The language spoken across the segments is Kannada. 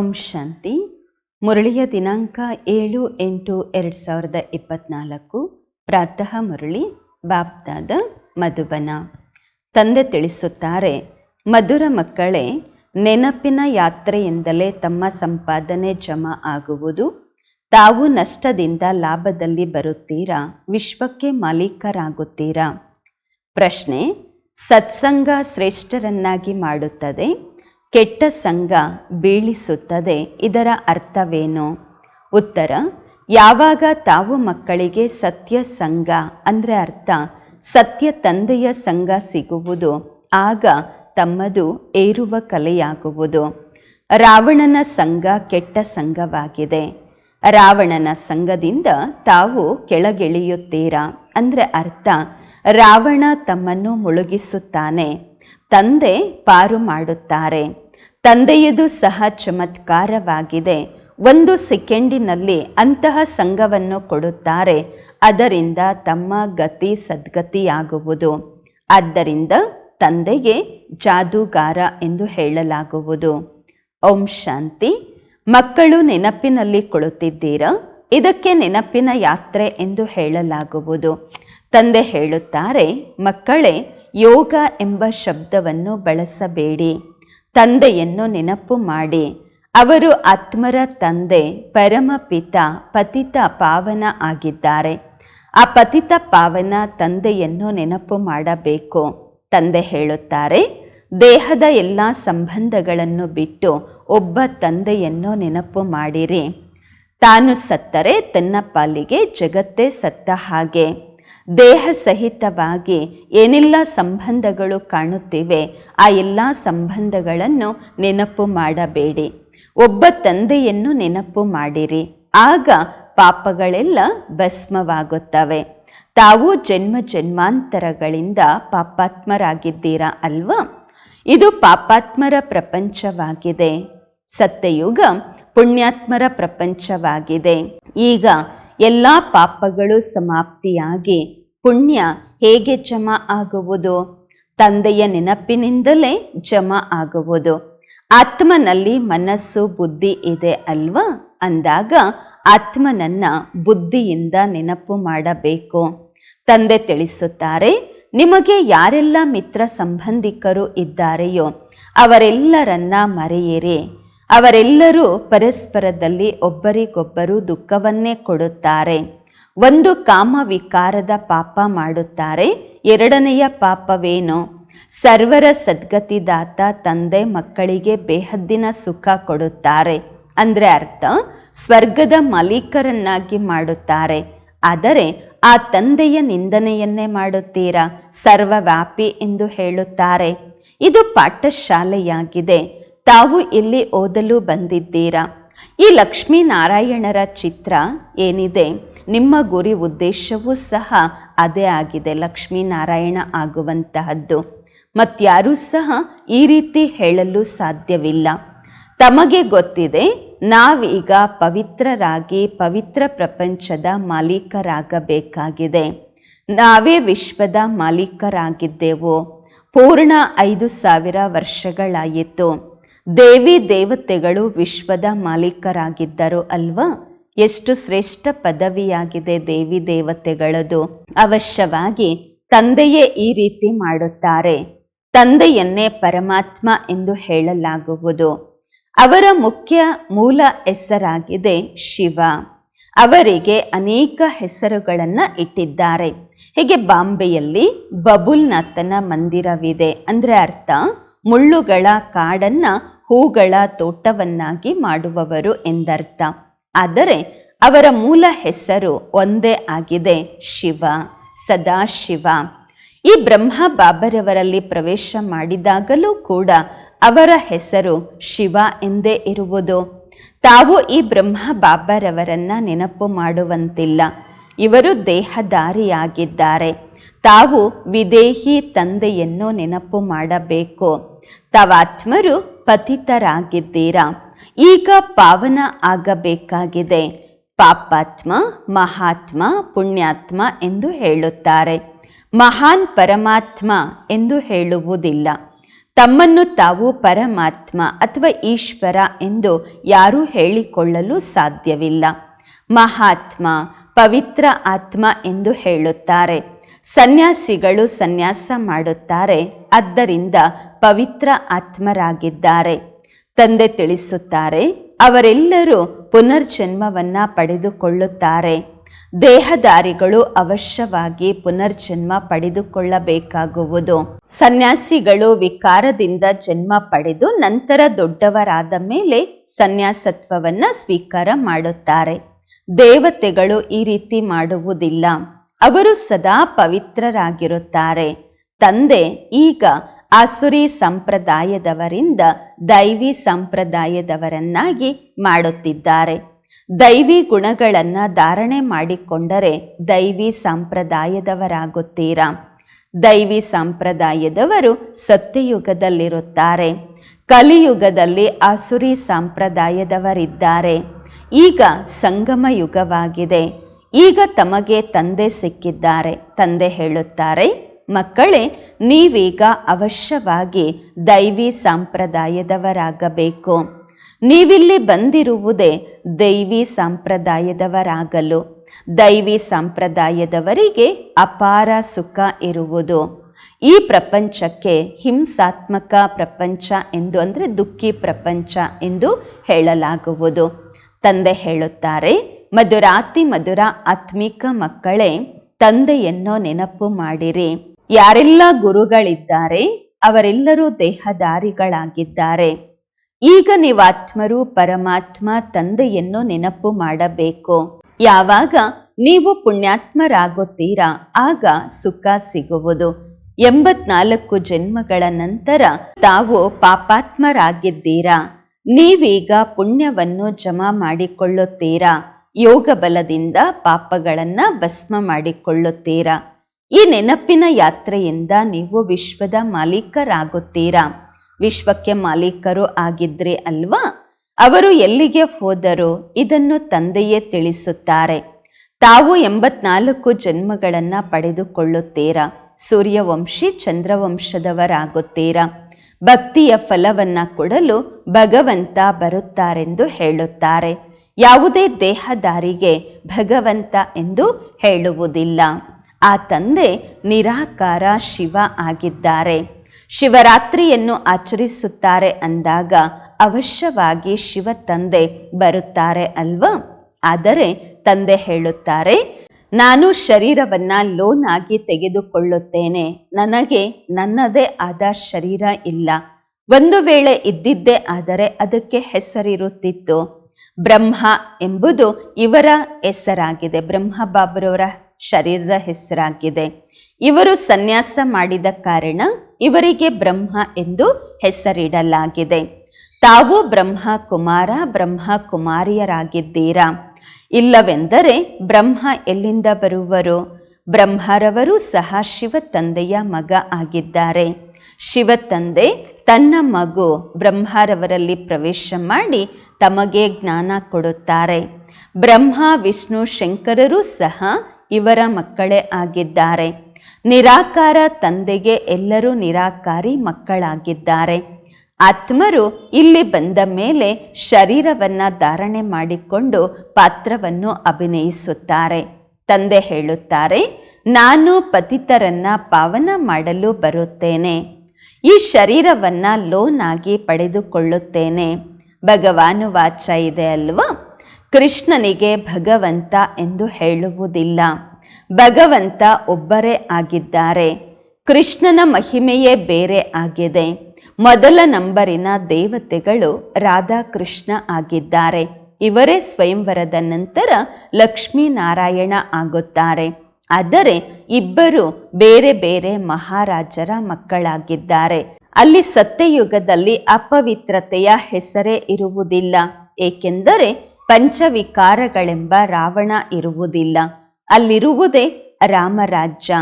ಓಂ ಶಾಂತಿ. ಮುರಳಿಯ ದಿನಾಂಕ ಏಳು ಎಂಟು ಎರಡು ಸಾವಿರದ ಇಪ್ಪತ್ನಾಲ್ಕು. ಪ್ರಾತಃ ಮುರಳಿ, ಬಾಪ್ತಾದ, ಮಧುಬನ. ತಂದೆ ತಿಳಿಸುತ್ತಾರೆ, ಮಧುರ ಮಕ್ಕಳೇ, ನೆನಪಿನ ಯಾತ್ರೆಯಿಂದಲೇ ತಮ್ಮ ಸಂಪಾದನೆ ಜಮಾ ಆಗುವುದು. ತಾವು ನಷ್ಟದಿಂದ ಲಾಭದಲ್ಲಿ ಬರುತ್ತೀರಾ, ವಿಶ್ವಕ್ಕೆ ಮಾಲೀಕರಾಗುತ್ತೀರಾ? ಪ್ರಶ್ನೆ, ಸತ್ಸಂಗ ಶ್ರೇಷ್ಠರನ್ನಾಗಿ ಮಾಡುತ್ತದೆ? ಕೆಟ್ಟ ಸಂಘ ಬೀಳಿಸುತ್ತದೆ. ಇದರ ಅರ್ಥವೇನು? ಉತ್ತರ, ಯಾವಾಗ ತಾವು ಮಕ್ಕಳಿಗೆ ಸತ್ಯ ಸಂಘ ಅಂದರೆ ಅರ್ಥ, ಸತ್ಯ ತಂದೆಯ ಸಂಘ ಸಿಗುವುದು, ಆಗ ತಮ್ಮದು ಏರುವ ಕಲೆಯಾಗುವುದು. ರಾವಣನ ಸಂಘ ಕೆಟ್ಟ ಸಂಘವಾಗಿದೆ. ರಾವಣನ ಸಂಘದಿಂದ ತಾವು ಕೆಳಗಿಳಿಯುತ್ತೀರಾ ಅಂದರೆ ಅರ್ಥ, ರಾವಣ ತಮ್ಮನ್ನು ಮುಳುಗಿಸುತ್ತಾನೆ. ತಂದೆ ಪಾರು ಮಾಡುತ್ತಾರೆ. ತಂದೆಯದು ಸಹ ಚಮತ್ಕಾರವಾಗಿದೆ. ಒಂದು ಸೆಕೆಂಡಿನಲ್ಲಿ ಅಂತಹ ಸಂಘವನ್ನು ಕೊಡುತ್ತಾರೆ. ಅದರಿಂದ ತಮ್ಮ ಗತಿ ಸದ್ಗತಿಯಾಗುವುದು. ಆದ್ದರಿಂದ ತಂದೆಗೆ ಜಾದೂಗಾರ ಎಂದು ಹೇಳಲಾಗುವುದು. ಓಂ ಶಾಂತಿ. ಮಕ್ಕಳು ನೆನಪಿನಲ್ಲಿ ಕೊಳುತ್ತಿದ್ದೀರಾ ಇದಕ್ಕೆ ನೆನಪಿನ ಯಾತ್ರೆ ಎಂದು ಹೇಳಲಾಗುವುದು. ತಂದೆ ಹೇಳುತ್ತಾರೆ, ಮಕ್ಕಳೇ ಯೋಗ ಎಂಬ ಶಬ್ದವನ್ನು ಬಳಸಬೇಡಿ. ತಂದೆಯನ್ನು ನೆನಪು ಮಾಡಿ. ಅವರು ಆತ್ಮರ ತಂದೆ ಪರಮಪಿತ ಪತಿತ ಪಾವನ ಆಗಿದ್ದಾರೆ. ಆ ಪತಿತ ಪಾವನ ತಂದೆಯನ್ನು ನೆನಪು ಮಾಡಬೇಕು. ತಂದೆ ಹೇಳುತ್ತಾರೆ, ದೇಹದ ಎಲ್ಲ ಸಂಬಂಧಗಳನ್ನು ಬಿಟ್ಟು ಒಬ್ಬ ತಂದೆಯನ್ನು ನೆನಪು ಮಾಡಿರಿ. ತಾನು ಸತ್ತರೆ ತನ್ನ ಪಾಲಿಗೆ ಜಗತ್ತೇ ಸತ್ತ ಹಾಗೆ. ದೇಹ ಸಹಿತವಾಗಿ ಏನೆಲ್ಲ ಸಂಬಂಧಗಳು ಕಾಣುತ್ತಿವೆ, ಆ ಎಲ್ಲ ಸಂಬಂಧಗಳನ್ನು ನೆನಪು ಮಾಡಬೇಡಿ. ಒಬ್ಬ ತಂದೆಯನ್ನು ನೆನಪು ಮಾಡಿರಿ. ಆಗ ಪಾಪಗಳೆಲ್ಲ ಭಸ್ಮವಾಗುತ್ತವೆ. ತಾವು ಜನ್ಮ ಜನ್ಮಾಂತರಗಳಿಂದ ಪಾಪಾತ್ಮರಾಗಿದ್ದೀರಾ ಅಲ್ವಾ? ಇದು ಪಾಪಾತ್ಮರ ಪ್ರಪಂಚವಾಗಿದೆ. ಸತ್ಯಯುಗ ಪುಣ್ಯಾತ್ಮರ ಪ್ರಪಂಚವಾಗಿದೆ. ಈಗ ಎಲ್ಲ ಪಾಪಗಳು ಸಮಾಪ್ತಿಯಾಗಿ ಪುಣ್ಯ ಹೇಗೆ ಜಮಾ ಆಗುವುದು? ತಂದೆಯ ನೆನಪಿನಿಂದಲೇ ಜಮಾ ಆಗುವುದು. ಆತ್ಮನಲ್ಲಿ ಮನಸ್ಸು ಬುದ್ಧಿ ಇದೆ ಅಲ್ವಾ? ಅಂದಾಗ ಆತ್ಮನನ್ನ ಬುದ್ಧಿಯಿಂದ ನೆನಪು ಮಾಡಬೇಕು. ತಂದೆ ತಿಳಿಸುತ್ತಾರೆ, ನಿಮಗೆ ಯಾರೆಲ್ಲ ಮಿತ್ರ ಸಂಬಂಧಿಕರು ಇದ್ದಾರೆಯೋ ಅವರೆಲ್ಲರನ್ನ ಮರೆಯಿರಿ. ಅವರೆಲ್ಲರೂ ಪರಸ್ಪರದಲ್ಲಿ ಒಬ್ಬರಿಗೊಬ್ಬರು ದುಃಖವನ್ನೇ ಕೊಡುತ್ತಾರೆ. ಒಂದು ಕಾಮ ವಿಕಾರದ ಪಾಪ ಮಾಡುತ್ತಾರೆ, ಎರಡನೆಯ ಪಾಪವೇನು? ಸರ್ವರ ಸದ್ಗತಿದಾತ ತಂದೆ ಮಕ್ಕಳಿಗೆ ಬೇಹದ್ದಿನ ಸುಖ ಕೊಡುತ್ತಾರೆ. ಅಂದರೆ ಅರ್ಥ, ಸ್ವರ್ಗದ ಮಾಲೀಕರನ್ನಾಗಿ ಮಾಡುತ್ತಾರೆ. ಆದರೆ ಆ ತಂದೆಯ ನಿಂದನೆಯನ್ನೇ ಮಾಡುತ್ತೀರಾ? ಸರ್ವವ್ಯಾಪಿ ಎಂದು ಹೇಳುತ್ತಾರೆ. ಇದು ಪಾಠಶಾಲೆಯಾಗಿದೆ. ತಾವು ಇಲ್ಲಿ ಓದಲು ಬಂದಿದ್ದೀರಾ? ಈ ಲಕ್ಷ್ಮೀನಾರಾಯಣರ ಚಿತ್ರ ಏನಿದೆ? ನಿಮ್ಮ ಗುರಿ ಉದ್ದೇಶವೂ ಸಹ ಅದೇ ಆಗಿದೆ, ಲಕ್ಷ್ಮೀನಾರಾಯಣ ಆಗುವಂತಹದ್ದು. ಮತ್ಯಾರೂ ಸಹ ಈ ರೀತಿ ಹೇಳಲು ಸಾಧ್ಯವಿಲ್ಲ. ತಮಗೆ ಗೊತ್ತಿದೆ, ನಾವೀಗ ಪವಿತ್ರರಾಗಿ ಪವಿತ್ರ ಪ್ರಪಂಚದ ಮಾಲೀಕರಾಗಬೇಕಾಗಿದೆ. ನಾವೇ ವಿಶ್ವದ ಮಾಲೀಕರಾಗಿದ್ದೆವು? ಪೂರ್ಣ ಐದು ಸಾವಿರ ವರ್ಷಗಳಾಯಿತು. ದೇವಿ ದೇವತೆಗಳು ವಿಶ್ವದ ಮಾಲೀಕರಾಗಿದ್ದರು ಅಲ್ವಾ? ಎಷ್ಟು ಶ್ರೇಷ್ಠ ಪದವಿಯಾಗಿದೆ ದೇವಿ ದೇವತೆಗಳದು. ಅವಶ್ಯವಾಗಿ ತಂದೆಯೇ ಈ ರೀತಿ ಮಾಡುತ್ತಾರೆ. ತಂದೆಯನ್ನೇ ಪರಮಾತ್ಮ ಎಂದು ಹೇಳಲಾಗುವುದು. ಅವರ ಮುಖ್ಯ ಮೂಲ ಹೆಸರಾಗಿದೆ ಶಿವ. ಅವರಿಗೆ ಅನೇಕ ಹೆಸರುಗಳನ್ನು ಇಟ್ಟಿದ್ದಾರೆ. ಹೀಗೆ ಬಾಂಬೆಯಲ್ಲಿ ಬಬುಲ್ನಾಥನ ಮಂದಿರವಿದೆ. ಅಂದರೆ ಅರ್ಥ ಮುಳ್ಳುಗಳ ಕಾಡನ್ನ ಹೂಗಳ ತೋಟವನ್ನಾಗಿ ಮಾಡುವವರು ಎಂದರ್ಥ. ಆದರೆ ಅವರ ಮೂಲ ಹೆಸರು ಒಂದೇ ಆಗಿದೆ, ಶಿವ, ಸದಾಶಿವ. ಈ ಬ್ರಹ್ಮ ಬಾಬರವರಲ್ಲಿ ಪ್ರವೇಶ ಮಾಡಿದಾಗಲೂ ಕೂಡ ಅವರ ಹೆಸರು ಶಿವ ಎಂದೇ ಇರುವುದು. ತಾವು ಈ ಬ್ರಹ್ಮ ಬಾಬರವರನ್ನ ನೆನಪು ಮಾಡುವಂತಿಲ್ಲ. ಇವರು ದೇಹದಾರಿಯಾಗಿದ್ದಾರೆ ತಾವು ವಿದೇಹಿ ತಂದೆಯನ್ನು ನೆನಪು ಮಾಡಬೇಕು. ತಾವಾತ್ಮರು ಪತಿತರಾಗಿದ್ದೀರಾ? ಈಗ ಪಾವನ ಆಗಬೇಕಾಗಿದೆ. ಪಾಪಾತ್ಮ, ಮಹಾತ್ಮ, ಪುಣ್ಯಾತ್ಮ ಎಂದು ಹೇಳುತ್ತಾರೆ. ಮಹಾನ್ ಪರಮಾತ್ಮ ಎಂದು ಹೇಳುವುದಿಲ್ಲ. ತಮ್ಮನ್ನು ತಾವು ಪರಮಾತ್ಮ ಅಥವಾ ಈಶ್ವರ ಎಂದು ಯಾರೂ ಹೇಳಿಕೊಳ್ಳಲು ಸಾಧ್ಯವಿಲ್ಲ. ಮಹಾತ್ಮ, ಪವಿತ್ರ ಆತ್ಮ ಎಂದು ಹೇಳುತ್ತಾರೆ. ಸನ್ಯಾಸಿಗಳು ಸನ್ಯಾಸ ಮಾಡುತ್ತಾರೆ. ಆದ್ದರಿಂದ ಪವಿತ್ರ ಆತ್ಮರಾಗಿದ್ದಾರೆ. ತಂದೆ ತಿಳಿಸುತ್ತಾರೆ, ಅವರೆಲ್ಲರೂ ಪುನರ್ಜನ್ಮವನ್ನ ಪಡೆದುಕೊಳ್ಳುತ್ತಾರೆ. ದೇಹದಾರಿಗಳು ಅವಶ್ಯವಾಗಿ ಪುನರ್ಜನ್ಮ ಪಡೆದುಕೊಳ್ಳಬೇಕಾಗುವುದು. ಸನ್ಯಾಸಿಗಳು ವಿಕಾರದಿಂದ ಜನ್ಮ ಪಡೆದು ನಂತರ ದೊಡ್ಡವರಾದ ಮೇಲೆ ಸನ್ಯಾಸತ್ವವನ್ನು ಸ್ವೀಕಾರ ಮಾಡುತ್ತಾರೆ. ದೇವತೆಗಳು ಈ ರೀತಿ ಮಾಡುವುದಿಲ್ಲ. ಅವರು ಸದಾ ಪವಿತ್ರರಾಗಿರುತ್ತಾರೆ. ತಂದೆ ಈಗ ಆಸುರಿ ಸಂಪ್ರದಾಯದವರಿಂದ ದೈವಿ ಸಂಪ್ರದಾಯದವರನ್ನಾಗಿ ಮಾಡುತ್ತಿದ್ದಾರೆ. ದೈವಿ ಗುಣಗಳನ್ನು ಧಾರಣೆ ಮಾಡಿಕೊಂಡರೆ ದೈವಿ ಸಂಪ್ರದಾಯದವರಾಗುತ್ತೀರಾ? ದೈವಿ ಸಂಪ್ರದಾಯದವರು ಸತ್ಯಯುಗದಲ್ಲಿರುತ್ತಾರೆ. ಕಲಿಯುಗದಲ್ಲಿ ಅಸುರಿ ಸಂಪ್ರದಾಯದವರಿದ್ದಾರೆ. ಈಗ ಸಂಗಮ ಯುಗವಾಗಿದೆ. ಈಗ ತಮಗೆ ತಂದೆ ಸಿಕ್ಕಿದ್ದಾರೆ. ತಂದೆ ಹೇಳುತ್ತಾರೆ ಮಕ್ಕಳೇ, ನೀವೀಗ ಅವಶ್ಯವಾಗಿ ದೈವಿ ಸಂಪ್ರದಾಯದವರಾಗಬೇಕು. ನೀವಿಲ್ಲಿ ಬಂದಿರುವುದೇ ದೈವಿ ಸಂಪ್ರದಾಯದವರಾಗಲು. ದೈವಿ ಸಂಪ್ರದಾಯದವರಿಗೆ ಅಪಾರ ಸುಖ ಇರುವುದು. ಈ ಪ್ರಪಂಚಕ್ಕೆ ಹಿಂಸಾತ್ಮಕ ಪ್ರಪಂಚ ಎಂದು ಅಂದರೆ ದುಃಖಿ ಪ್ರಪಂಚ ಎಂದು ಹೇಳಲಾಗುವುದು. ತಂದೆ ಹೇಳುತ್ತಾರೆ, ಮಧುರಾತಿ ಮಧುರ ಆತ್ಮಿಕ ಮಕ್ಕಳೇ, ತಂದೆಯನ್ನು ನೆನಪು ಮಾಡಿರಿ. ಯಾರೆಲ್ಲ ಗುರುಗಳಿದ್ದಾರೆ, ಅವರೆಲ್ಲರೂ ದೇಹದಾರಿಗಳಾಗಿದ್ದಾರೆ ಈಗ ನೀವು ಆತ್ಮರು ಪರಮಾತ್ಮ ತಂದೆಯನ್ನು ನೆನಪು ಮಾಡಬೇಕು. ಯಾವಾಗ ನೀವು ಪುಣ್ಯಾತ್ಮರಾಗುತ್ತೀರಾ, ಆಗ ಸುಖ ಸಿಗುವುದು. ಎಂಬತ್ನಾಲ್ಕು ಜನ್ಮಗಳ ನಂತರ ತಾವು ಪಾಪಾತ್ಮರಾಗಿದ್ದೀರಾ? ನೀವೀಗ ಪುಣ್ಯವನ್ನು ಜಮಾ ಮಾಡಿಕೊಳ್ಳುತ್ತೀರಾ? ಯೋಗ ಬಲದಿಂದ ಪಾಪಗಳನ್ನು ಭಸ್ಮ ಮಾಡಿಕೊಳ್ಳುತ್ತೀರಾ? ಈ ನೆನಪಿನ ಯಾತ್ರೆಯಿಂದ ನೀವು ವಿಶ್ವದ ಮಾಲೀಕರಾಗುತ್ತೀರಾ? ವಿಶ್ವಕ್ಕೆ ಮಾಲೀಕರು ಆಗಿದ್ರೆ ಅಲ್ವಾ? ಅವರು ಎಲ್ಲಿಗೆ ಹೋದರು? ಇದನ್ನು ತಂದೆಯೇ ತಿಳಿಸುತ್ತಾರೆ. ತಾವು ಎಂಬತ್ನಾಲ್ಕು ಜನ್ಮಗಳನ್ನು ಪಡೆದುಕೊಳ್ಳುತ್ತೀರಾ? ಸೂರ್ಯವಂಶಿ ಚಂದ್ರವಂಶದವರಾಗುತ್ತೀರಾ? ಭಕ್ತಿಯ ಫಲವನ್ನ ಕೊಡಲು ಭಗವಂತ ಬರುತ್ತಾರೆಂದು ಹೇಳುತ್ತಾರೆ. ಯಾವುದೇ ದೇಹದಾರಿಗೆ ಭಗವಂತ ಎಂದು ಹೇಳುವುದಿಲ್ಲ. ಆ ತಂದೆ ನಿರಾಕಾರ ಶಿವ ಆಗಿದ್ದಾರೆ. ಶಿವರಾತ್ರಿಯನ್ನು ಆಚರಿಸುತ್ತಾರೆ ಅಂದಾಗ ಅವಶ್ಯವಾಗಿ ಶಿವ ತಂದೆ ಬರುತ್ತಾರೆ ಅಲ್ವಾ? ಆದರೆ ತಂದೆ ಹೇಳುತ್ತಾರೆ, ನಾನು ಶರೀರವನ್ನು ಲೋನ್ ಆಗಿ ತೆಗೆದುಕೊಳ್ಳುತ್ತೇನೆ. ನನಗೆ ನನ್ನದೇ ಆದ ಶರೀರ ಇಲ್ಲ. ಒಂದು ವೇಳೆ ಇದ್ದಿದ್ದೇ ಆದರೆ ಅದಕ್ಕೆ ಹೆಸರಿರುತ್ತಿತ್ತು. ಬ್ರಹ್ಮ ಎಂಬುದು ಇವರ ಹೆಸರಾಗಿದೆ. ಬ್ರಹ್ಮ ಬಾಬರವರ ಶರೀರದ ಹೆಸರಾಗಿದೆ. ಇವರು ಸನ್ಯಾಸ ಮಾಡಿದ ಕಾರಣ ಇವರಿಗೆ ಬ್ರಹ್ಮ ಎಂದು ಹೆಸರಿಡಲಾಗಿದೆ. ತಾವು ಬ್ರಹ್ಮ ಕುಮಾರ ಬ್ರಹ್ಮ ಕುಮಾರಿಯರಾಗಿದ್ದೀರಾ ಇಲ್ಲವೆಂದರೆ ಬ್ರಹ್ಮ ಎಲ್ಲಿಂದ ಬರುವರು? ಬ್ರಹ್ಮರವರು ಸಹ ಶಿವ ತಂದೆಯ ಮಗ ಆಗಿದ್ದಾರೆ. ಶಿವ ತಂದೆ ತನ್ನ ಮಗು ಬ್ರಹ್ಮರವರಲ್ಲಿ ಪ್ರವೇಶ ಮಾಡಿ ತಮಗೆ ಜ್ಞಾನ ಕೊಡುತ್ತಾರೆ. ಬ್ರಹ್ಮ, ವಿಷ್ಣು, ಶಂಕರರು ಸಹ ಇವರ ಮಕ್ಕಳೇ ಆಗಿದ್ದಾರೆ. ನಿರಾಕಾರ ತಂದೆಗೆ ಎಲ್ಲರೂ ನಿರಾಕಾರಿ ಮಕ್ಕಳಾಗಿದ್ದಾರೆ. ಆತ್ಮರು ಇಲ್ಲಿ ಬಂದ ಮೇಲೆ ಶರೀರವನ್ನು ಧಾರಣೆ ಮಾಡಿಕೊಂಡು ಪಾತ್ರವನ್ನು ಅಭಿನಯಿಸುತ್ತಾರೆ. ತಂದೆ ಹೇಳುತ್ತಾರೆ, ನಾನು ಪತಿತರನ್ನ ಪಾವನ ಮಾಡಲು ಬರುತ್ತೇನೆ. ಈ ಶರೀರವನ್ನು ಲೋನ್ ಆಗಿ ಪಡೆದುಕೊಳ್ಳುತ್ತೇನೆ. ಭಗವಾನು ವಾಚ ಇದೆ ಅಲ್ವಾ? ಕೃಷ್ಣನಿಗೆ ಭಗವಂತ ಎಂದು ಹೇಳುವುದಿಲ್ಲ. ಭಗವಂತ ಒಬ್ಬರೇ ಆಗಿದ್ದಾರೆ. ಕೃಷ್ಣನ ಮಹಿಮೆಯೇ ಬೇರೆ ಆಗಿದೆ. ಮೊದಲ ನಂಬರಿನ ದೇವತೆಗಳು ರಾಧಾಕೃಷ್ಣ ಆಗಿದ್ದಾರೆ. ಇವರೇ ಸ್ವಯಂವರದ ನಂತರ ಲಕ್ಷ್ಮೀನಾರಾಯಣ ಆಗುತ್ತಾರೆ. ಆದರೆ ಇಬ್ಬರು ಬೇರೆ ಬೇರೆ ಮಹಾರಾಜರ ಮಕ್ಕಳಾಗಿದ್ದಾರೆ. ಅಲ್ಲಿ ಸತ್ಯಯುಗದಲ್ಲಿ ಅಪವಿತ್ರತೆಯ ಹೆಸರೇ ಇರುವುದಿಲ್ಲ. ಏಕೆಂದರೆ ಪಂಚವಿಕಾರಗಳೆಂಬ ರಾವಣ ಇರುವುದಿಲ್ಲ. ಅಲ್ಲಿರುವುದೇ ರಾಮರಾಜ್ಯ.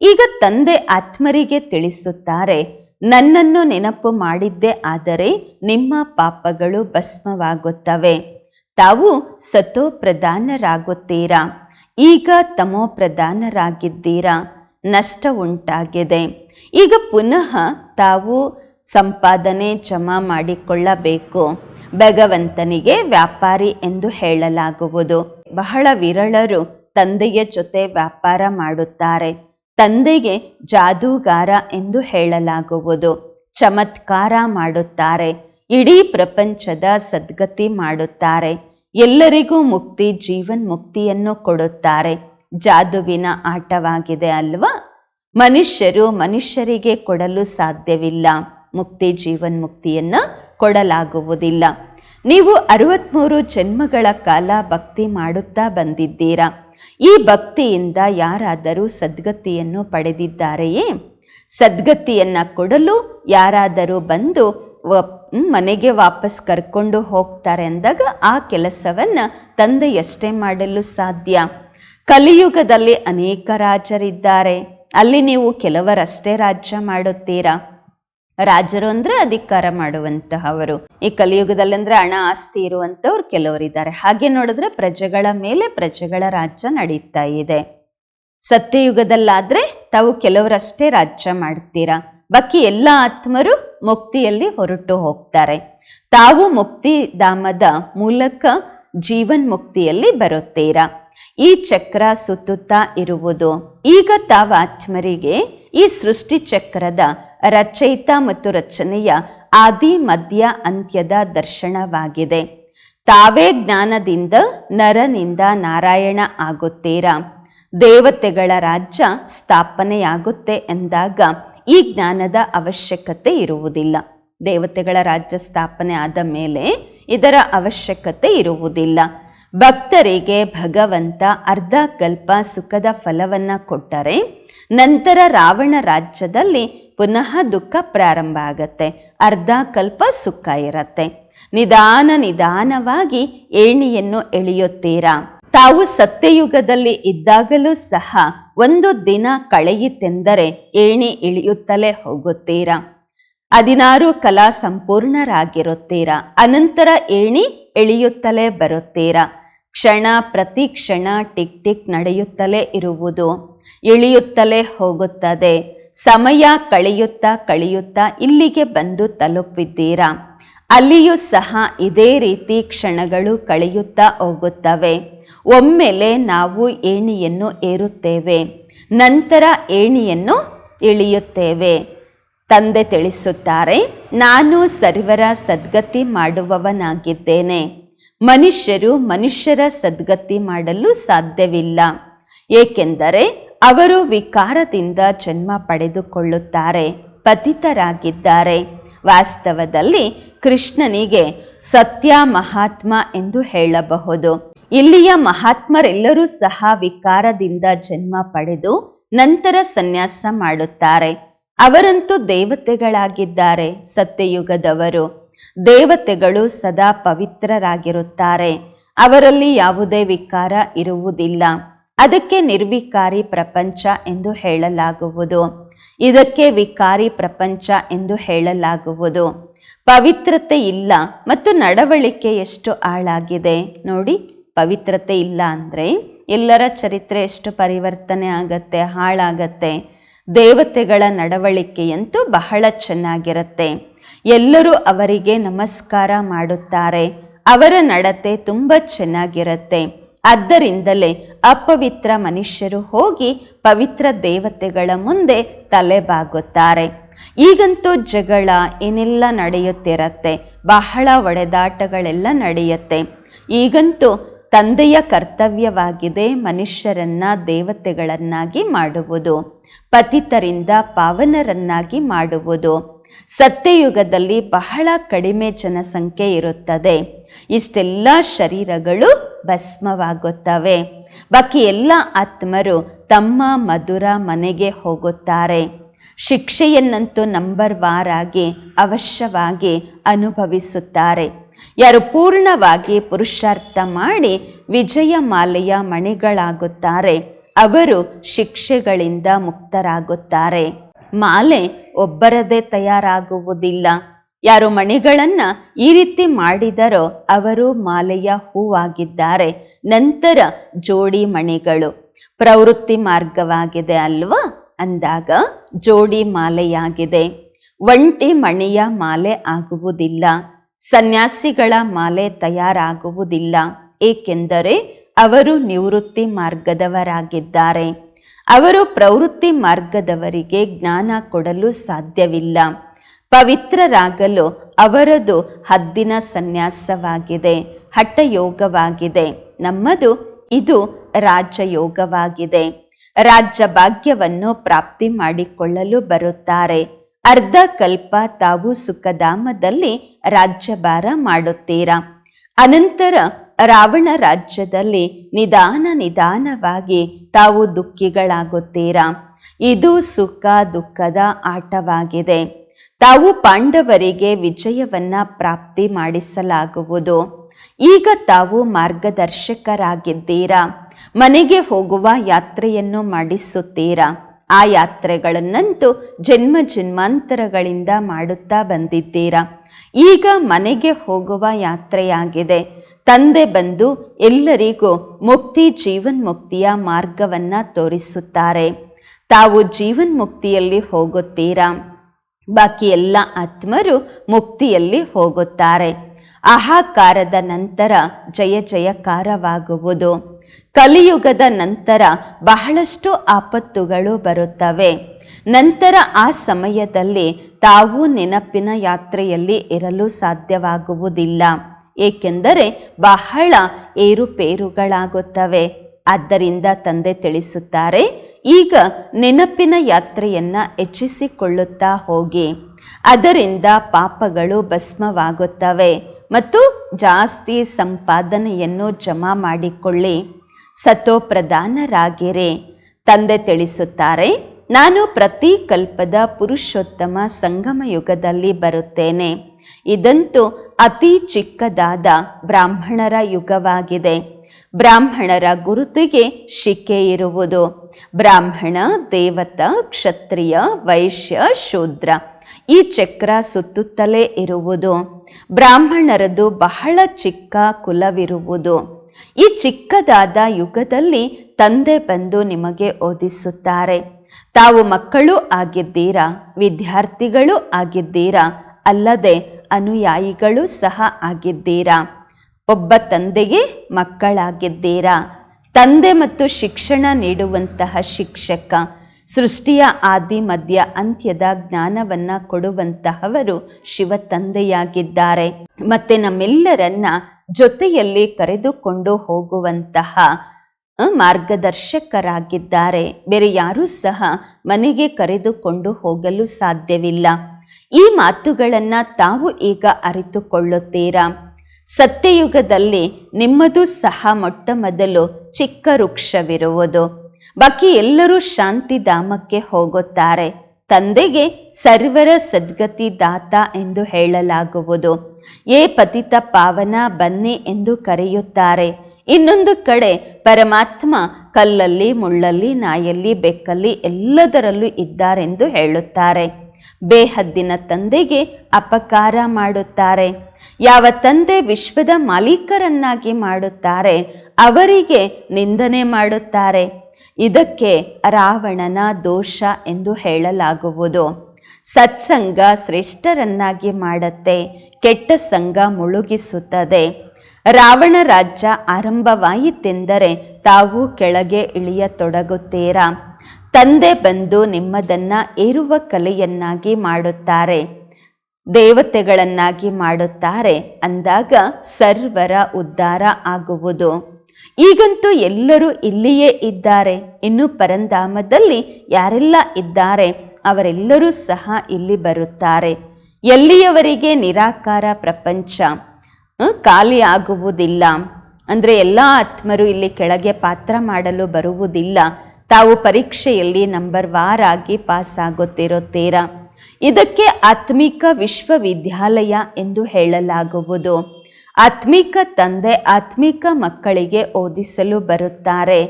ಈಗ ತಂದೆ ಆತ್ಮರಿಗೆ ತಿಳಿಸುತ್ತಾರೆ, ನನ್ನನ್ನು ನೆನಪು ಮಾಡಿದ್ದೆ ಆದರೆ ನಿಮ್ಮ ಪಾಪಗಳು ಭಸ್ಮವಾಗುತ್ತವೆ. ತಾವು ಸತೋ ಪ್ರಧಾನರಾಗುತ್ತೀರಾ ಈಗ ತಮೋ ಪ್ರಧಾನರಾಗಿದ್ದೀರಾ ನಷ್ಟ ಉಂಟಾಗಿದೆ. ಈಗ ಪುನಃ ತಾವು ಸಂಪಾದನೆ ಜಮಾ ಮಾಡಿಕೊಳ್ಳಬೇಕು. ಭಗವಂತನಿಗೆ ವ್ಯಾಪಾರಿ ಎಂದು ಹೇಳಲಾಗುವುದು. ಬಹಳ ವಿರಳರು ತಂದೆಯ ಜೊತೆ ವ್ಯಾಪಾರ ಮಾಡುತ್ತಾರೆ. ತಂದೆಗೆ ಜಾದೂಗಾರ ಎಂದು ಹೇಳಲಾಗುವುದು. ಚಮತ್ಕಾರ ಮಾಡುತ್ತಾರೆ. ಇಡೀ ಪ್ರಪಂಚದ ಸದ್ಗತಿ ಮಾಡುತ್ತಾರೆ. ಎಲ್ಲರಿಗೂ ಮುಕ್ತಿ, ಜೀವನ್ ಮುಕ್ತಿಯನ್ನು ಕೊಡುತ್ತಾರೆ. ಜಾದುವಿನ ಆಟವಾಗಿದೆ ಅಲ್ವಾ? ಮನುಷ್ಯರು ಮನುಷ್ಯರಿಗೆ ಕೊಡಲು ಸಾಧ್ಯವಿಲ್ಲ. ಮುಕ್ತಿ, ಜೀವನ್ ಮುಕ್ತಿಯನ್ನ ಕೊಡಲಾಗುವುದಿಲ್ಲ. ನೀವು ಅರವತ್ಮೂರು ಜನ್ಮಗಳ ಕಾಲ ಭಕ್ತಿ ಮಾಡುತ್ತಾ ಬಂದಿದ್ದೀರಾ? ಈ ಭಕ್ತಿಯಿಂದ ಯಾರಾದರೂ ಸದ್ಗತಿಯನ್ನು ಪಡೆದಿದ್ದಾರೆಯೇ? ಸದ್ಗತಿಯನ್ನು ಕೊಡಲು ಯಾರಾದರೂ ಬಂದು ಮನೆಗೆ ವಾಪಸ್ ಕರ್ಕೊಂಡು ಹೋಗ್ತಾರೆ ಅಂದಾಗ ಆ ಕೆಲಸವನ್ನು ತಂದೆಯಷ್ಟೇ ಮಾಡಲು ಸಾಧ್ಯ. ಕಲಿಯುಗದಲ್ಲಿ ಅನೇಕ ರಾಜರಿದ್ದಾರೆ. ಅಲ್ಲಿ ನೀವು ಕೆಲವರಷ್ಟೇ ರಾಜ್ಯ ಮಾಡುತ್ತೀರಾ? ರಾಜರು ಅಂದ್ರೆ ಅಧಿಕಾರ ಮಾಡುವಂತಹವರು. ಈ ಕಲಿಯುಗದಲ್ಲಿ ಅಂದ್ರೆ ಹಣ, ಆಸ್ತಿ ಇರುವಂತವ್ರು ಕೆಲವರಿದ್ದಾರೆ. ಹಾಗೆ ನೋಡಿದ್ರೆ ಪ್ರಜೆಗಳ ಮೇಲೆ ಪ್ರಜೆಗಳ ರಾಜ್ಯ ನಡೀತಾ ಇದೆ. ಸತ್ಯಯುಗದಲ್ಲಾದ್ರೆ ತಾವು ಕೆಲವರಷ್ಟೇ ರಾಜ್ಯ ಮಾಡ್ತೀರಾ? ಬಾಕಿ ಎಲ್ಲ ಆತ್ಮರು ಮುಕ್ತಿಯಲ್ಲಿ ಹೊರಟು ಹೋಗ್ತಾರೆ. ತಾವು ಮುಕ್ತಿ ಧಾಮದ ಮೂಲಕ ಜೀವನ್ ಮುಕ್ತಿಯಲ್ಲಿ ಬರುತ್ತೀರಾ? ಈ ಚಕ್ರ ಸುತ್ತುತ್ತಾ ಇರುವುದು. ಈಗ ತಾವ ಆತ್ಮರಿಗೆ ಈ ಸೃಷ್ಟಿ ಚಕ್ರದ ರಚಯಿತ ಮತ್ತು ರಚನೆಯ ಆದಿ, ಮಧ್ಯ, ಅಂತ್ಯದ ದರ್ಶನವಾಗಿದೆ. ತಾವೇ ಜ್ಞಾನದಿಂದ ನರನಿಂದ ನಾರಾಯಣ ಆಗುತ್ತೀರಾ? ದೇವತೆಗಳ ರಾಜ್ಯ ಸ್ಥಾಪನೆಯಾಗುತ್ತೆ ಎಂದಾಗ ಈ ಜ್ಞಾನದ ಅವಶ್ಯಕತೆ ಇರುವುದಿಲ್ಲ. ದೇವತೆಗಳ ರಾಜ್ಯ ಸ್ಥಾಪನೆ ಆದ ಮೇಲೆ ಇದರ ಅವಶ್ಯಕತೆ ಇರುವುದಿಲ್ಲ. ಭಕ್ತರಿಗೆ ಭಗವಂತ ಅರ್ಧ ಕಲ್ಪ ಸುಖದ ಫಲವನ್ನು ಕೊಟ್ಟರೆ ನಂತರ ರಾವಣ ರಾಜ್ಯದಲ್ಲಿ ಪುನಃ ದುಃಖ ಪ್ರಾರಂಭ ಆಗತ್ತೆ. ಅರ್ಧ ಕಲ್ಪ ಸುಖ ಇರತ್ತೆ. ನಿಧಾನ ನಿಧಾನವಾಗಿ ಏಣಿಯನ್ನು ಎಳೆಯುತ್ತೀರಾ? ತಾವು ಸತ್ಯಯುಗದಲ್ಲಿ ಇದ್ದಾಗಲೂ ಸಹ ಒಂದು ದಿನ ಕಳೆಯಿತೆಂದರೆ ಏಣಿ ಇಳಿಯುತ್ತಲೇ ಹೋಗುತ್ತೀರಾ? ಹದಿನಾರು ಕಲಾ ಸಂಪೂರ್ಣರಾಗಿರುತ್ತೀರಾ? ಅನಂತರ ಏಣಿ ಎಳೆಯುತ್ತಲೇ ಬರುತ್ತೀರಾ? ಕ್ಷಣ ಪ್ರತಿ ಕ್ಷಣ ಟಿಕ್ ಟಿಕ್ ನಡೆಯುತ್ತಲೇ ಇರುವುದು ಇಳಿಯುತ್ತಲೇ ಹೋಗುತ್ತದೆ. ಸಮಯ ಕಳೆಯುತ್ತಾ ಕಳೆಯುತ್ತಾ ಇಲ್ಲಿಗೆ ಬಂದು ತಲುಪಿದ್ದೀರಾ? ಅಲ್ಲಿಯೂ ಸಹ ಇದೇ ರೀತಿ ಕ್ಷಣಗಳು ಕಳೆಯುತ್ತಾ ಹೋಗುತ್ತವೆ. ಒಮ್ಮೆಲೆ ನಾವು ಏಣಿಯನ್ನು ಏರುತ್ತೇವೆ. ನಂತರ ಏಣಿಯನ್ನು ಇಳಿಯುತ್ತೇವೆ. ತಂದೆ ತಿಳಿಸುತ್ತಾರೆ, ನಾನು ಸರ್ವರ ಸದ್ಗತಿ ಮಾಡುವವನಾಗಿದ್ದೇನೆ. ಮನುಷ್ಯರು ಮನುಷ್ಯರ ಸದ್ಗತಿ ಮಾಡಲು ಸಾಧ್ಯವಿಲ್ಲ. ಏಕೆಂದರೆ ಅವರು ವಿಕಾರದಿಂದ ಜನ್ಮ ಪಡೆದುಕೊಳ್ಳುತ್ತಾರೆ, ಪತಿತರಾಗಿದ್ದಾರೆ. ವಾಸ್ತವದಲ್ಲಿ ಕೃಷ್ಣನಿಗೆ ಸತ್ಯ ಮಹಾತ್ಮ ಎಂದು ಹೇಳಬಹುದು. ಇಲ್ಲಿಯ ಮಹಾತ್ಮರೆಲ್ಲರೂ ಸಹ ವಿಕಾರದಿಂದ ಜನ್ಮ ಪಡೆದು ನಂತರ ಸನ್ಯಾಸ ಮಾಡುತ್ತಾರೆ. ಅವರಂತೂ ದೇವತೆಗಳಾಗಿದ್ದಾರೆ, ಸತ್ಯಯುಗದವರು. ದೇವತೆಗಳು ಸದಾ ಪವಿತ್ರರಾಗಿರುತ್ತಾರೆ. ಅವರಲ್ಲಿ ಯಾವುದೇ ವಿಕಾರ ಇರುವುದಿಲ್ಲ. ಅದಕ್ಕೆ ನಿರ್ವಿಕಾರಿ ಪ್ರಪಂಚ ಎಂದು ಹೇಳಲಾಗುವುದು. ಇದಕ್ಕೆ ವಿಕಾರಿ ಪ್ರಪಂಚ ಎಂದು ಹೇಳಲಾಗುವುದು. ಪವಿತ್ರತೆ ಇಲ್ಲ ಮತ್ತು ನಡವಳಿಕೆ ಎಷ್ಟು ಹಾಳಾಗಿದೆ ನೋಡಿ, ಪವಿತ್ರತೆ ಇಲ್ಲ ಅಂದರೆ ಎಲ್ಲರ ಚರಿತ್ರೆ ಎಷ್ಟು ಪರಿವರ್ತನೆ ಆಗತ್ತೆ, ಹಾಳಾಗತ್ತೆ. ದೇವತೆಗಳ ನಡವಳಿಕೆಯಂತೂ ಬಹಳ ಚೆನ್ನಾಗಿರುತ್ತೆ. ಎಲ್ಲರೂ ಅವರಿಗೆ ನಮಸ್ಕಾರ ಮಾಡುತ್ತಾರೆ. ಅವರ ನಡತೆ ತುಂಬ ಚೆನ್ನಾಗಿರುತ್ತೆ. ಆದ್ದರಿಂದಲೇ ಅಪವಿತ್ರ ಮನುಷ್ಯರು ಹೋಗಿ ಪವಿತ್ರ ದೇವತೆಗಳ ಮುಂದೆ ತಲೆಬಾಗುತ್ತಾರೆ. ಈಗಂತೂ ಜಗಳ ಏನೆಲ್ಲ ನಡೆಯುತ್ತಿರತ್ತೆ? ಬಹಳ ಒಡೆದಾಟಗಳೆಲ್ಲ ನಡೆಯುತ್ತೆ. ಈಗಂತೂ ತಂದೆಯ ಕರ್ತವ್ಯವಾಗಿದೆ ಮನುಷ್ಯರನ್ನ ದೇವತೆಗಳನ್ನಾಗಿ ಮಾಡುವುದು. ಪತಿತರಿಂದ ಪಾವನರನ್ನಾಗಿ ಮಾಡುವುದು. ಸತ್ಯಯುಗದಲ್ಲಿ ಬಹಳ ಕಡಿಮೆ ಜನಸಂಖ್ಯೆ ಇರುತ್ತದೆ. ಇಷ್ಟೆಲ್ಲ ಶರೀರಗಳು ಭಸ್ಮವಾಗುತ್ತವೆ. ಬಾಕಿ ಎಲ್ಲ ಆತ್ಮರು ತಮ್ಮ ಮಧುರ ಮನೆಗೆ ಹೋಗುತ್ತಾರೆ. ಶಿಕ್ಷೆಯನ್ನಂತೂ ನಂಬರ್ ವಾರ್ ಆಗಿ ಅವಶ್ಯವಾಗಿ ಅನುಭವಿಸುತ್ತಾರೆ. ಯಾರು ಪೂರ್ಣವಾಗಿ ಪುರುಷಾರ್ಥ ಮಾಡಿ ವಿಜಯ ಮಾಲೆಯ ಮಣಿಗಳಾಗುತ್ತಾರೆ. ಅವರು ಶಿಕ್ಷೆಗಳಿಂದ ಮುಕ್ತರಾಗುತ್ತಾರೆ. ಮಾಲೆ ಒಬ್ಬರದೇ ತಯಾರಾಗುವುದಿಲ್ಲ. ಯಾರು ಮಣಿಗಳನ್ನ ಈ ರೀತಿ ಮಾಡಿದರೋ ಅವರು ಮಾಲೆಯ ಹೂವಾಗಿದ್ದಾರೆ. ನಂತರ ಜೋಡಿ ಮಣಿಗಳು. ಪ್ರವೃತ್ತಿ ಮಾರ್ಗವಾಗಿದೆ ಅಲ್ವಾ? ಅಂದಾಗ ಜೋಡಿ ಮಾಲೆಯಾಗಿದೆ. ಒಂಟಿ ಮಣಿಯ ಮಾಲೆ ಆಗುವುದಿಲ್ಲ. ಸನ್ಯಾಸಿಗಳ ಮಾಲೆ ತಯಾರಾಗುವುದಿಲ್ಲ. ಏಕೆಂದರೆ ಅವರು ನಿವೃತ್ತಿ ಮಾರ್ಗದವರಾಗಿದ್ದಾರೆ. ಅವರು ಪ್ರವೃತ್ತಿ ಮಾರ್ಗದವರಿಗೆ ಜ್ಞಾನ ಕೊಡಲು ಸಾಧ್ಯವಿಲ್ಲ. ಪವಿತ್ರರಾಗಲು ಅವರದು ಹದ್ದಿನ ಸನ್ಯಾಸವಾಗಿದೆ, ಹಠಯೋಗವಾಗಿದೆ. ನಮ್ಮದು ಇದು ರಾಜಯೋಗವಾಗಿದೆ. ರಾಜ್ಯ ಭಾಗ್ಯವನ್ನು ಪ್ರಾಪ್ತಿ ಮಾಡಿಕೊಳ್ಳಲು ಬರುತ್ತಾರೆ. ಅರ್ಧ ಕಲ್ಪ ತಾವು ಸುಖಧಾಮದಲ್ಲಿ ರಾಜ್ಯಭಾರ ಮಾಡುತ್ತೀರಾ? ಅನಂತರ ರಾವಣ ರಾಜ್ಯದಲ್ಲಿ ನಿಧಾನ ನಿಧಾನವಾಗಿ ತಾವು ದುಃಖಿಗಳಾಗುತ್ತೀರಾ? ಇದು ಸುಖ ದುಃಖದ ಆಟವಾಗಿದೆ. ತಾವು ಪಾಂಡವರಿಗೆ ವಿಜಯವನ್ನ ಪ್ರಾಪ್ತಿ ಮಾಡಿಸಲಾಗುವುದು. ಈಗ ತಾವು ಮಾರ್ಗದರ್ಶಕರಾಗಿದ್ದೀರಾ? ಮನೆಗೆ ಹೋಗುವ ಯಾತ್ರೆಯನ್ನು ಮಾಡಿಸುತ್ತೀರಾ? ಆ ಯಾತ್ರೆಗಳನ್ನಂತೂ ಜನ್ಮ ಜನ್ಮಾಂತರಗಳಿಂದ ಮಾಡುತ್ತಾ ಬಂದಿದ್ದೀರಾ? ಈಗ ಮನೆಗೆ ಹೋಗುವ ಯಾತ್ರೆಯಾಗಿದೆ. ತಂದೆ ಬಂದು ಎಲ್ಲರಿಗೂ ಮುಕ್ತಿ ಜೀವನ್ಮುಕ್ತಿಯ ಮಾರ್ಗವನ್ನ ತೋರಿಸುತ್ತಾರೆ. ತಾವು ಜೀವನ್ಮುಕ್ತಿಯಲ್ಲಿ ಹೋಗುತ್ತೀರಾ? ಬಾಕಿ ಎಲ್ಲ ಆತ್ಮರು ಮುಕ್ತಿಯಲ್ಲಿ ಹೋಗುತ್ತಾರೆ. ಅಹಾಕಾರದ ನಂತರ ಜಯ ಜಯಕಾರವಾಗುವುದು. ಕಲಿಯುಗದ ನಂತರ ಬಹಳಷ್ಟು ಆಪತ್ತುಗಳು ಬರುತ್ತವೆ. ನಂತರ ಆ ಸಮಯದಲ್ಲಿ ತಾವು ನೆನಪಿನ ಯಾತ್ರೆಯಲ್ಲಿ ಇರಲು ಸಾಧ್ಯವಾಗುವುದಿಲ್ಲ. ಏಕೆಂದರೆ ಬಹಳ ಏರುಪೇರುಗಳಾಗುತ್ತವೆ. ಆದ್ದರಿಂದ ತಂದೆ ತಿಳಿಸುತ್ತಾರೆ ಈಗ ನೆನಪಿನ ಯಾತ್ರೆಯನ್ನು ಹೆಚ್ಚಿಸಿಕೊಳ್ಳುತ್ತಾ ಹೋಗಿ. ಅದರಿಂದ ಪಾಪಗಳು ಭಸ್ಮವಾಗುತ್ತವೆ ಮತ್ತು ಜಾಸ್ತಿ ಸಂಪಾದನೆಯನ್ನು ಜಮಾ ಮಾಡಿಕೊಳ್ಳಿ. ಸತೋಪ್ರಧಾನರಾಗಿರಿ ತಂದೆ ತಿಳಿಸುತ್ತಾರೆ, ನಾನು ಪ್ರತಿ ಕಲ್ಪದ ಪುರುಷೋತ್ತಮ ಸಂಗಮ ಯುಗದಲ್ಲಿ ಬರುತ್ತೇನೆ. ಇದಂತೂ ಅತಿ ಚಿಕ್ಕದಾದ ಬ್ರಾಹ್ಮಣರ ಯುಗವಾಗಿದೆ. ಬ್ರಾಹ್ಮಣರ ಗುರುತಿಗೆ ಶಿಕೆ ಇರುವುದು. ಬ್ರಾಹ್ಮಣ, ದೇವತ, ಕ್ಷತ್ರಿಯ, ವೈಶ್ಯ, ಶೂದ್ರ. ಈ ಚಕ್ರ ಸುತ್ತುತ್ತಲೇ ಇರುವುದು. ಬ್ರಾಹ್ಮಣರದು ಬಹಳ ಚಿಕ್ಕ ಕುಲವಿರುವುದು. ಈ ಚಿಕ್ಕದಾದ ಯುಗದಲ್ಲಿ ತಂದೆ ಬಂದು ನಿಮಗೆ ಓದಿಸುತ್ತಾರೆ. ತಾವು ಮಕ್ಕಳು ಆಗಿದ್ದೀರಾ? ವಿದ್ಯಾರ್ಥಿಗಳು ಆಗಿದ್ದೀರಾ? ಅಲ್ಲದೆ ಅನುಯಾಯಿಗಳು ಸಹ ಆಗಿದ್ದೀರಾ? ಒಬ್ಬ ತಂದೆಗೆ ಮಕ್ಕಳಾಗಿದ್ದೀರಾ? ತಂದೆ ಮತ್ತು ಶಿಕ್ಷಣ ನೀಡುವಂತಹ ಶಿಕ್ಷಕ, ಸೃಷ್ಟಿಯ ಆದಿ, ಮಧ್ಯ, ಅಂತ್ಯದ ಜ್ಞಾನವನ್ನ ಕೊಡುವಂತಹವರು ಶಿವ ತಂದೆಯಾಗಿದ್ದಾರೆ. ಮತ್ತೆ ನಮ್ಮೆಲ್ಲರನ್ನ ಜೊತೆಯಲ್ಲಿ ಕರೆದುಕೊಂಡು ಹೋಗುವಂತಹ ಮಾರ್ಗದರ್ಶಕರಾಗಿದ್ದಾರೆ. ಬೇರೆ ಯಾರೂ ಸಹ ಮನೆಗೆ ಕರೆದುಕೊಂಡು ಹೋಗಲು ಸಾಧ್ಯವಿಲ್ಲ. ಈ ಮಾತುಗಳನ್ನ ತಾವು ಈಗ ಅರಿತುಕೊಳ್ಳುತ್ತೀರಾ? ಸತ್ಯಯುಗದಲ್ಲಿ ನಿಮ್ಮದು ಸಹ ಮೊಟ್ಟ ಮೊದಲು ಚಿಕ್ಕ ವೃಕ್ಷವಿರುವುದು. ಬಾಕಿ ಎಲ್ಲರೂ ಶಾಂತಿಧಾಮಕ್ಕೆ ಹೋಗುತ್ತಾರೆ. ತಂದೆಗೆ ಸರ್ವರ ಸದ್ಗತಿ ದಾತ ಎಂದು ಹೇಳಲಾಗುವುದು. ಏ ಪತಿತ ಪಾವನ, ಬನ್ನಿ ಎಂದು ಕರೆಯುತ್ತಾರೆ. ಇನ್ನೊಂದು ಕಡೆ ಪರಮಾತ್ಮ ಕಲ್ಲಲ್ಲಿ, ಮುಳ್ಳಲ್ಲಿ, ನಾಯಲ್ಲಿ, ಬೆಕ್ಕಲ್ಲಿ ಎಲ್ಲದರಲ್ಲೂ ಇದ್ದಾರೆಂದು ಹೇಳುತ್ತಾರೆ. ಬೇಹದ್ದಿನ ತಂದೆಗೆ ಅಪಕಾರ ಮಾಡುತ್ತಾರೆ. ಯಾವ ತಂದೆ ವಿಶ್ವದ ಮಾಲೀಕರನ್ನಾಗಿ ಮಾಡುತ್ತಾರೆ ಅವರಿಗೆ ನಿಂದನೆ ಮಾಡುತ್ತಾರೆ. ಇದಕ್ಕೆ ರಾವಣನ ದೋಷ ಎಂದು ಹೇಳಲಾಗುವುದು. ಸತ್ಸಂಗ ಶ್ರೇಷ್ಠರನ್ನಾಗಿ ಮಾಡತ್ತೆ, ಕೆಟ್ಟ ಸಂಘ ಮುಳುಗಿಸುತ್ತದೆ. ರಾವಣ ರಾಜ್ಯ ಆರಂಭವಾಯಿತೆಂದರೆ ತಾವು ಕೆಳಗೆ ಇಳಿಯತೊಡಗುತ್ತೀರಾ? ತಂದೆ ಬಂದು ನಿಮ್ಮದನ್ನ ಏರುವ ಕಲೆಯನ್ನಾಗಿ ಮಾಡುತ್ತಾರೆ, ದೇವತೆಗಳನ್ನಾಗಿ ಮಾಡುತ್ತಾರೆ ಅಂದಾಗ ಸರ್ವರ ಉದ್ಧಾರ ಆಗುವುದು. ಈಗಂತೂ ಎಲ್ಲರೂ ಇಲ್ಲಿಯೇ ಇದ್ದಾರೆ. ಇನ್ನು ಪರಂಧಾಮದಲ್ಲಿ ಯಾರೆಲ್ಲ ಇದ್ದಾರೆ? ಅವರೆಲ್ಲರೂ ಸಹ ಇಲ್ಲಿ ಬರುತ್ತಾರೆ. ಎಲ್ಲಿಯವರಿಗೆ ನಿರಾಕಾರ ಪ್ರಪಂಚ? ಖಾಲಿ ಆಗುವುದಿಲ್ಲ. ಅಂದರೆ ಎಲ್ಲ ಆತ್ಮರು ಇಲ್ಲಿ ಕೆಳಗೆ ಪಾತ್ರ ಮಾಡಲು ಬರುವುದಿಲ್ಲ. ತಾವು ಪರೀಕ್ಷೆಯಲ್ಲಿ ನಂಬರ್ ವಾರ್ ಆಗಿ ಪಾಸ್ ಆಗುತ್ತಿರುತ್ತೀರಾ ಇದಕ್ಕೆ ಆತ್ಮಿಕ ವಿಶ್ವವಿದ್ಯಾಲಯ ಎಂದು ಹೇಳಲಾಗುವುದು. ಆತ್ಮಿಕ ತಂದೆ, ಆತ್ಮಿಕ ಮಕ್ಕಳಿಗೆ ಓದಿಸಲು ಬರುತ್ತಾರೆ.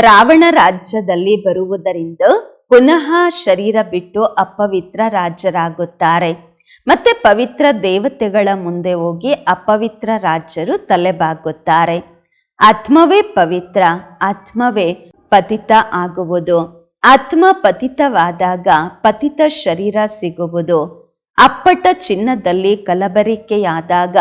ರಾವಣ ರಾಜ್ಯದಲ್ಲಿ ಬರುವುದರಿಂದ ಪುನಃ ಶರೀರ ಬಿಟ್ಟು ಅಪವಿತ್ರ ರಾಜರಾಗುತ್ತಾರೆ. ಮತ್ತೆ ಪವಿತ್ರ ದೇವತೆಗಳ ಮುಂದೆ ಹೋಗಿ ಅಪವಿತ್ರ ರಾಜರು ತಲೆಬಾಗುತ್ತಾರೆ. ಆತ್ಮವೇ ಪವಿತ್ರ, ಆತ್ಮವೇ ಪತಿತ ಆಗುವುದು. ಆತ್ಮ ಪತಿತವಾದಾಗ ಪತಿತ ಶರೀರ ಸಿಗುವುದು. ಅಪ್ಪಟ ಚಿನ್ನದಲ್ಲಿ ಕಲಬರಿಕೆಯಾದಾಗ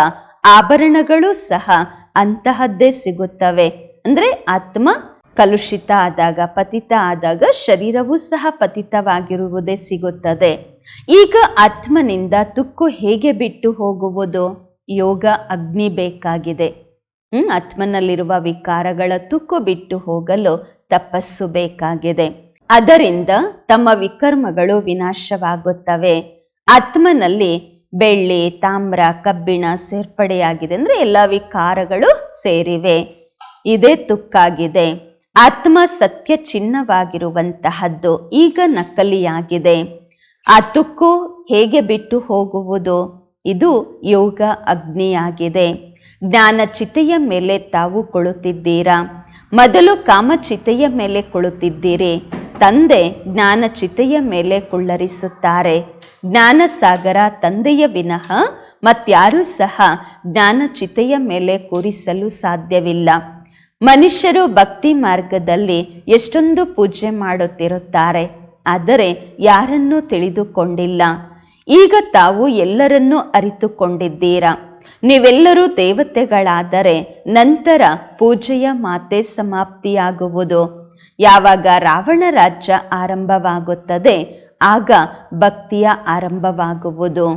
ಆಭರಣಗಳು ಸಹ ಅಂತಹದ್ದೇ ಸಿಗುತ್ತವೆ. ಅಂದ್ರೆ ಆತ್ಮ ಕಲುಷಿತ ಆದಾಗ, ಪತಿತ ಆದಾಗ ಶರೀರವೂ ಸಹ ಪತಿತವಾಗಿರುವುದೇ ಸಿಗುತ್ತದೆ. ಈಗ ಆತ್ಮನಿಂದ ತುಕ್ಕು ಹೇಗೆ ಬಿಟ್ಟು ಹೋಗುವುದು? ಯೋಗ, ಅಗ್ನಿ ಬೇಕಾಗಿದೆ. ಆತ್ಮನಲ್ಲಿರುವ ವಿಕಾರಗಳ ತುಕ್ಕು ಬಿಟ್ಟು ಹೋಗಲು ತಪಸ್ಸು ಬೇಕಾಗಿದೆ. ಅದರಿಂದ ತಮ್ಮ ವಿಕರ್ಮಗಳು ವಿನಾಶವಾಗುತ್ತವೆ. ಆತ್ಮನಲ್ಲಿ ಬೆಳ್ಳಿ, ತಾಮ್ರ, ಕಬ್ಬಿಣ ಸೇರ್ಪಡೆಯಾಗಿದೆ ಅಂದ್ರೆ ಎಲ್ಲ ವಿಕಾರಗಳು ಸೇರಿವೆ. ಇದೇ ತುಕ್ಕಾಗಿದೆ. ಆತ್ಮ ಸತ್ಯ ಚಿನ್ನವಾಗಿರುವಂತಹದ್ದು ಈಗ ನಕಲಿಯಾಗಿದೆ. ಆ ತುಕ್ಕು ಹೇಗೆ ಬಿಟ್ಟು ಹೋಗುವುದು? ಇದು ಯೋಗ ಅಗ್ನಿಯಾಗಿದೆ. ಜ್ಞಾನ ಚಿತೆಯ ಮೇಲೆ ತಾವು ಕೊಳುತ್ತಿದ್ದೀರಾ ಮೊದಲು ಕಾಮಚಿತೆಯ ಮೇಲೆ ಕೊಳುತ್ತಿದ್ದೀರಿ ತಂದೆ ಜ್ಞಾನ ಚಿತೆಯ ಮೇಲೆ ಕುಳ್ಳರಿಸುತ್ತಾರೆ. ಜ್ಞಾನ ಸಾಗರ ತಂದೆಯ ವಿನಃ ಮತ್ಯಾರೂ ಸಹ ಜ್ಞಾನ ಚಿತೆಯ ಮೇಲೆ ಕೂರಿಸಲು ಸಾಧ್ಯವಿಲ್ಲ. ಮನುಷ್ಯರು ಭಕ್ತಿ ಮಾರ್ಗದಲ್ಲಿ ಎಷ್ಟೊಂದು ಪೂಜೆ ಮಾಡುತ್ತಿರುತ್ತಾರೆ, ಆದರೆ ಯಾರನ್ನೂ ತಿಳಿದುಕೊಂಡಿಲ್ಲ. ಈಗ ತಾವು ಎಲ್ಲರನ್ನೂ ಅರಿತುಕೊಂಡಿದ್ದೀರಾ? ನೀವೆಲ್ಲರೂ ದೇವತೆಗಳಾದರೆ ನಂತರ ಪೂಜೆಯ ಮಾತೆ ಸಮಾಪ್ತಿಯಾಗುವುದು. ಯಾವಾಗ ರಾವಣ ರಾಜ್ಯ ಆರಂಭವಾಗುತ್ತದೆ, ಆಗ ಭಕ್ತಿಯ ಆರಂಭವಾಗುವುದು.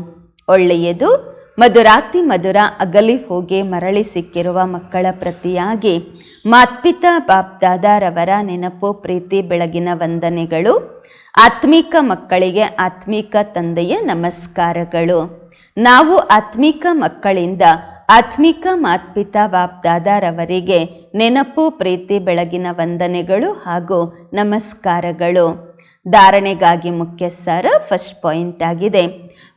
ಒಳ್ಳೆಯದು, ಮಧುರಾತಿ ಮಧುರ ಅಗಲಿ ಹೋಗಿ ಮರಳಿ ಸಿಕ್ಕಿರುವ ಮಕ್ಕಳ ಪ್ರತಿಯಾಗಿ ಮಾತ್ಪಿತಾ ಬಾಪ್ದಾದಾರವರ ನೆನಪು, ಪ್ರೀತಿ, ಬೆಳಗಿನ ವಂದನೆಗಳು, ಆತ್ಮಿಕ ಮಕ್ಕಳಿಗೆ ಆತ್ಮಿಕ ತಂದೆಯ ನಮಸ್ಕಾರಗಳು. ನಾವು ಆತ್ಮಿಕ ಮಕ್ಕಳಿಂದ ಆತ್ಮಿಕ ಮಾತ್ಪಿತಾ ಬಾಪ್ದಾದಾರವರಿಗೆ ನೆನಪು, ಪ್ರೀತಿ, ಬೆಳಗಿನ ವಂದನೆಗಳು ಹಾಗೂ ನಮಸ್ಕಾರಗಳು. ಧಾರಣೆಗಾಗಿ ಮುಖ್ಯ ಸಾರ ಫಸ್ಟ್ ಪಾಯಿಂಟ್ ಆಗಿದೆ.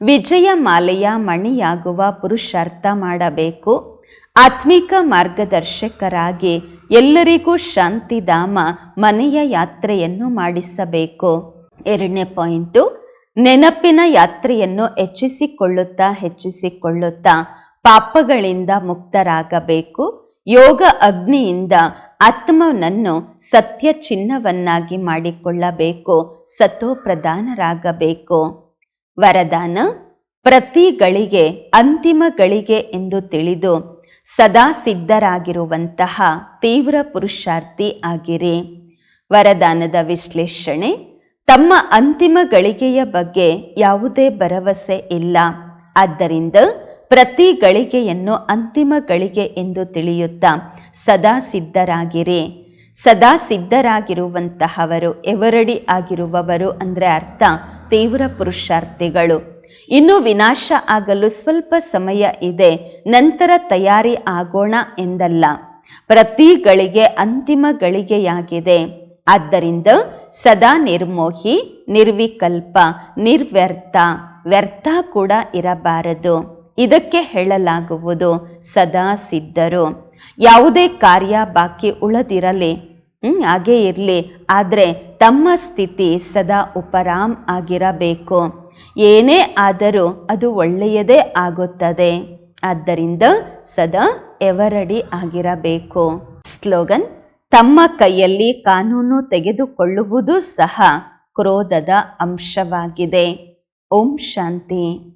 ವಿಜಯ ಮಾಲೆಯ ಮಣಿಯಾಗುವ ಪುರುಷಾರ್ಥ ಮಾಡಬೇಕು. ಆತ್ಮಿಕ ಮಾರ್ಗದರ್ಶಕರಾಗಿ ಎಲ್ಲರಿಗೂ ಶಾಂತಿಧಾಮ ಮನೆಯ ಯಾತ್ರೆಯನ್ನು ಮಾಡಿಸಬೇಕು. ಎರಡನೇ ಪಾಯಿಂಟು ನೆನಪಿನ ಯಾತ್ರೆಯನ್ನು ಹೆಚ್ಚಿಸಿಕೊಳ್ಳುತ್ತಾ ಹೆಚ್ಚಿಸಿಕೊಳ್ಳುತ್ತಾ ಪಾಪಗಳಿಂದ ಮುಕ್ತರಾಗಬೇಕು. ಯೋಗ ಅಗ್ನಿಯಿಂದ ಆತ್ಮನನ್ನು ಸತ್ಯ ಚಿನ್ನವನ್ನಾಗಿ ಮಾಡಿಕೊಳ್ಳಬೇಕು. ಸತೋ ಪ್ರಧಾನರಾಗಬೇಕು ವರದಾನ, ಪ್ರತಿ ಗಳಿಗೆ ಅಂತಿಮ ಗಳಿಗೆ ಎಂದು ತಿಳಿದು ಸದಾ ಸಿದ್ಧರಾಗಿರುವಂತಹ ತೀವ್ರ ಪುರುಷಾರ್ಥಿ ಆಗಿರಿ. ವರದಾನದ ವಿಶ್ಲೇಷಣೆ, ತಮ್ಮ ಅಂತಿಮ ಗಳಿಗೆಯ ಬಗ್ಗೆ ಯಾವುದೇ ಭರವಸೆ ಇಲ್ಲ. ಆದ್ದರಿಂದ ಪ್ರತಿ ಗಳಿಗೆಯನ್ನು ಅಂತಿಮ ಗಳಿಗೆ ಎಂದು ತಿಳಿಯುತ್ತಾ ಸದಾ ಸಿದ್ಧರಾಗಿರಿ. ಸದಾ ಸಿದ್ಧರಾಗಿರುವಂತಹವರು ಎವರಡಿ ಆಗಿರುವವರು ಅಂದರೆ ಅರ್ಥ ತೀವ್ರ ಪುರುಷಾರ್ಥಿಗಳು. ಇನ್ನು ವಿನಾಶ ಆಗಲು ಸ್ವಲ್ಪ ಸಮಯ ಇದೆ, ನಂತರ ತಯಾರಿ ಆಗೋಣ ಎಂದಲ್ಲ. ಪ್ರತಿ ಗಳಿಗೆ ಅಂತಿಮ ಗಳಿಗೆಯಾಗಿದೆ. ಆದ್ದರಿಂದ ಸದಾ ನಿರ್ಮೋಹಿ, ನಿರ್ವಿಕಲ್ಪ, ನಿರ್ವ್ಯರ್ಥ, ವ್ಯರ್ಥ ಕೂಡ ಇರಬಾರದು. ಇದಕ್ಕೆ ಹೇಳಲಾಗುವುದು, ಸದಾ ಸಿದ್ಧರು. ಯಾವುದೇ ಕಾರ್ಯ ಬಾಕಿ ಉಳದಿರಲಿ ಹಾಗೇ ಇರಲಿ, ಆದರೆ ತಮ್ಮ ಸ್ಥಿತಿ ಸದಾ ಉಪರಾಮ್ ಆಗಿರಬೇಕು. ಏನೇ ಆದರೂ ಅದು ಒಳ್ಳೆಯದೇ ಆಗುತ್ತದೆ. ಆದ್ದರಿಂದ ಸದಾ ಎವರಡಿ ಆಗಿರಬೇಕು. ಸ್ಲೋಗನ್, ತಮ್ಮ ಕೈಯಲ್ಲಿ ಕಾನೂನು ತೆಗೆದುಕೊಳ್ಳುವುದು ಸಹ ಕ್ರೋಧದ ಅಂಶವಾಗಿದೆ. ಓಂ ಶಾಂತಿ.